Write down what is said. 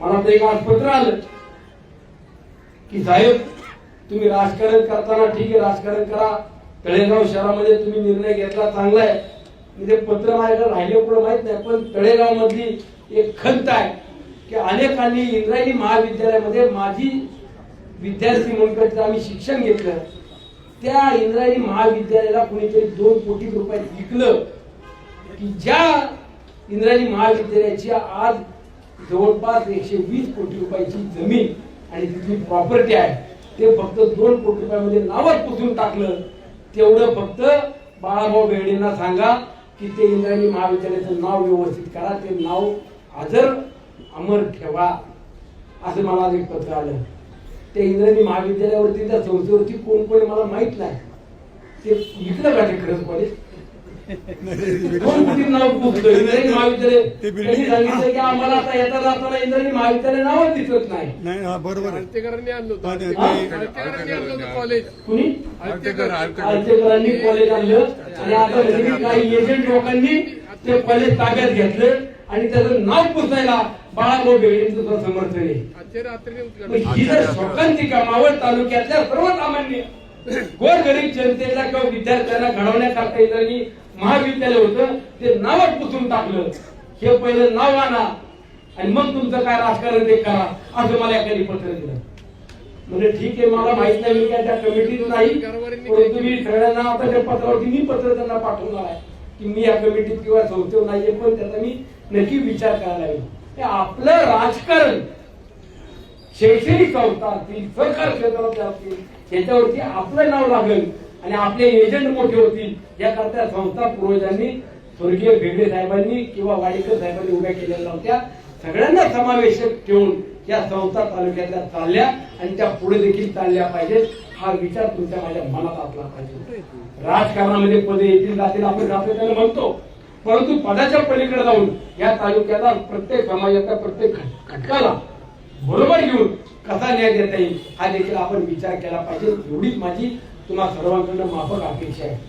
मला तर एक आज पत्र आलं की साहेब तुम्ही राजकारण करताना ठीक आहे राजकारण करा. तळेगाव शहरामध्ये तुम्ही निर्णय घेतला चांगला आहे. मी ते पत्र माझ्याकडे राहिले पुढे माहीत नाही पण तळेगाव मधली एक खंत आहे की अनेकांनी इंद्रायणी महाविद्यालयामध्ये माझी विद्यार्थी म्हणून आम्ही शिक्षण घेतलं. त्या इंद्रायणी महाविद्यालयाला कुणीतरी दोन कोटी रुपयात विकलं की ज्या इंद्रायणी महाविद्यालयाची आज जवळपास एकशे वीस कोटी रुपयाची जमीन आणि तिथली प्रॉपर्टी आहे ते फक्त दोन कोटी रुपयामध्ये नावच पुसून टाकलं. तेवढं फक्त बाळाभाऊ बेर्डेंना सांगा की ते इंद्रायणी महाविद्यालयाचं नाव व्यवस्थित करा ते नाव हजर अमर ठेवा. असं मला एक पत्र आलं. ते इंद्रायणी महाविद्यालयावरती त्या संस्थेवरती कोण कोण मला माहीत नाही. ते इकडं का ते खरंच कॉलेज दोन कोटी नाव पुसलं इंद्रायणी महाविद्यालय त्यांनी सांगितलं की आम्हाला आता येता जाताना इंद्रायणी महाविद्यालय नावच दिसत नाही. नाही हा बरोबर आहे. आणलं होतं हा, आणलं होतं कॉलेज कुणी? आणलं. आणि आता म्हणजे काही एजंट लोकांनी ते कॉलेज ताब्यात घेतलं आणि त्याचं नाव पुसायला बाळाभाऊ बेगडेंचं सुद्धा समर्थन आहे. आजच्या मग ही जर शोकांतिका मावळ तालुक्यातल्या सर्वसामान्य गोरगरीब जनतेला किंवा विद्यार्थ्यांना घडवण्याकरता इंग्रजी महाविद्यालय होतं ते नावच पुसून टाकलं. हे पहिलं नाव आणा आणि मग तुमचं काय राजकारण ते करा असं मला एखादी पत्र दिलं. म्हणजे ठीक आहे मला माहीत नाही मी काय त्या कमिटीत नाही परंतु मी सगळ्यांना आता त्या पत्रावरती मी पत्र त्यांना पाठवणार आहे की मी या कमिटीत किंवा संस्थेवर नाहीये पण त्याचा मी नक्की विचार करायला लागेल. आपलं राजकारण शैक्षणिक संस्था असतील सहकार क्षेत्रातल्या असतील याच्यावरती आपलं नाव लागेल आणि आपले एजंट मोठे होतील. याकरता संस्था पूर्वजांनी स्वर्गीय भेगडे साहेबांनी किंवा वाडेकर साहेबांनी उभ्या केलेल्या होत्या सगळ्यांना समावेशक ठेवून या संस्था तालुक्यातल्या चालल्या आणि त्या पुढे देखील चालल्या पाहिजेत हा विचार तुमच्या माझ्या मनात असला पाहिजे. राजकारणामध्ये पदे येतील जातील आपण सातत्याने म्हणतो. परंतु पदाच्या पलीकडे जाऊन या तालुक्याला प्रत्येक समाजाच्या प्रत्येक घटकाला बरोबर घेऊन कसा न्याय देता येईल? हा देखील आपण विचार केला पाहिजे. एवढीच माझी तुम्हा सर्वांकडनं माफक अपेक्षा आहे.